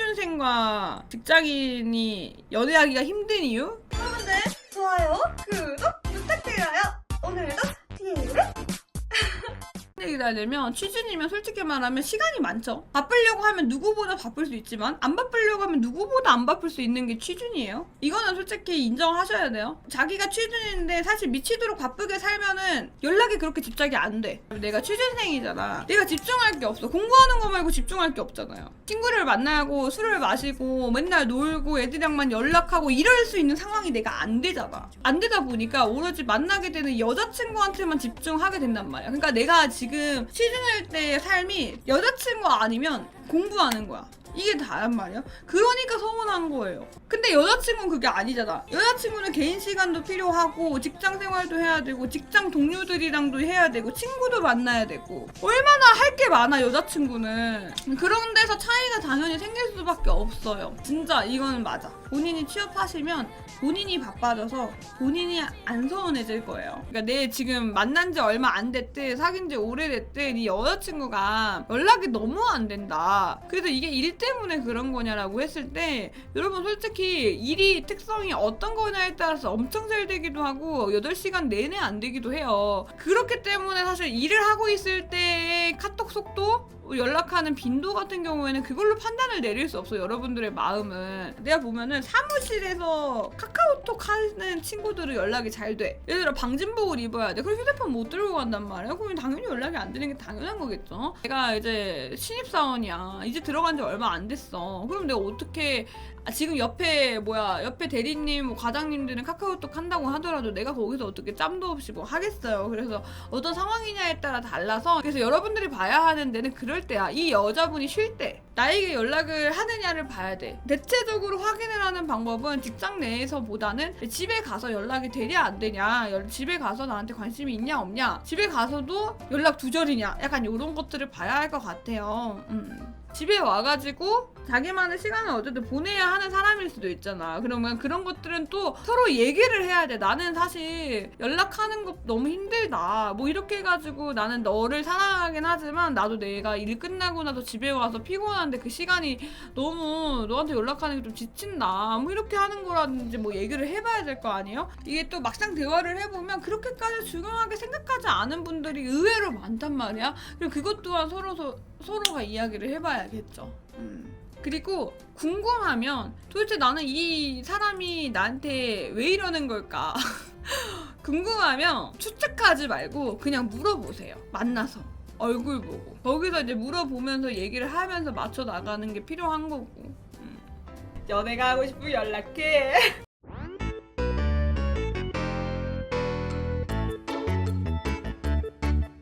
취준생과 직장인이 연애하기가 힘든 이유? 여러분들 좋아요, 구 하려면 취준이면 솔직히 말하면 시간이 많죠. 바쁘려고 하면 누구보다 바쁠 수 있지만 안 바쁘려고 하면 누구보다 안 바쁠 수 있는 게 취준이에요. 이거는 솔직히 인정하셔야 돼요. 자기가 취준인데 사실 미치도록 바쁘게 살면은 연락이 그렇게 집착이 안 돼. 내가 취준생이잖아. 내가 집중할 게 없어. 공부하는 거 말고 집중할 게 없잖아요. 친구를 만나고 술을 마시고 맨날 놀고 애들이랑만 연락하고 이럴 수 있는 상황이 내가 안 되잖아. 안 되다 보니까 오로지 만나게 되는 여자친구한테만 집중하게 된단 말이야. 그러니까 내가 지금 취준할 때의 삶이 여자친구 아니면 공부하는 거야. 이게 다란 말이야. 그러니까 서운한 거예요. 근데 여자친구는 그게 아니잖아. 여자친구는 개인 시간도 필요하고 직장 생활도 해야 되고 직장 동료들이랑도 해야 되고 친구도 만나야 되고 얼마나 할 게 많아 여자친구는. 그런 데서 차이가 당연히 생길 수밖에 없어요. 진짜 이거는 맞아. 본인이 취업하시면 본인이 바빠져서 본인이 안 서운해질 거예요. 그러니까 내 지금 만난 지 얼마 안 됐든 사귄 지 오래됐든 이 여자친구가 연락이 너무 안 된다. 그래서 이게 일 때문에 그런 거냐라고 했을 때 여러분 솔직히 일이 특성이 어떤 거냐에 따라서 엄청 잘 되기도 하고 8시간 내내 안 되기도 해요. 그렇기 때문에 사실 일을 하고 있을 때의 카톡 속도 연락하는 빈도 같은 경우에는 그걸로 판단을 내릴 수 없어 여러분들의 마음은 내가 보면은 사무실에서 카카오톡 하는 친구들은 연락이 잘 돼. 예를 들어 방진복을 입어야 돼. 그럼 휴대폰 못 들고 간단 말이야. 그러면 당연히 연락이 안 되는 게 당연한 거겠죠. 내가 이제 신입사원이야. 이제 들어간 지 얼마 안 됐어. 그럼 내가 어떻게 아, 지금 옆에 뭐야 옆에 대리님 뭐 과장님들은 카카오톡 한다고 하더라도 내가 거기서 어떻게 짬도 없이 뭐 하겠어요. 그래서 어떤 상황이냐에 따라 달라서 그래서 여러분들이 봐야 하는 데는 그럴 때야. 이 여자분이 쉴 때 나에게 연락을 하느냐를 봐야 돼. 대체적으로 확인을 하는 방법은 직장 내에서보다는 집에 가서 연락이 되냐 안 되냐, 연- 집에 가서 나한테 관심이 있냐 없냐, 집에 가서도 연락 두절이냐, 약간 이런 것들을 봐야 할 것 같아요. 음. 집에 와가지고 자기만의 시간을 어쨌든 보내야 하는 사람일 수도 있잖아. 그러면 그런 것들은 또 서로 얘기를 해야 돼. 나는 사실 연락하는 거 너무 힘들다. 뭐 이렇게 해가지고 나는 너를 사랑하긴 하지만 나도 내가 일 끝나고 나서 집에 와서 피곤한 데 그 시간이 너무 너한테 연락하는 게 좀 지친다. 뭐 이렇게 하는 거라든지 뭐 얘기를 해봐야 될 거 아니에요? 이게 또 막상 대화를 해보면 그렇게까지 중요하게 생각하지 않은 분들이 의외로 많단 말이야. 그리고 그것 또한 서로 서, 서로가 이야기를 해봐야겠죠. 음. 그리고 궁금하면 도대체 나는 이 사람이 나한테 왜 이러는 걸까? 궁금하면 추측하지 말고 그냥 물어보세요. 만나서. 얼굴 보고. 거기서 이제 물어보면서 얘기를 하면서 맞춰 나가는 게 필요한 거고. 음. 연애가 하고 싶으면 연락해.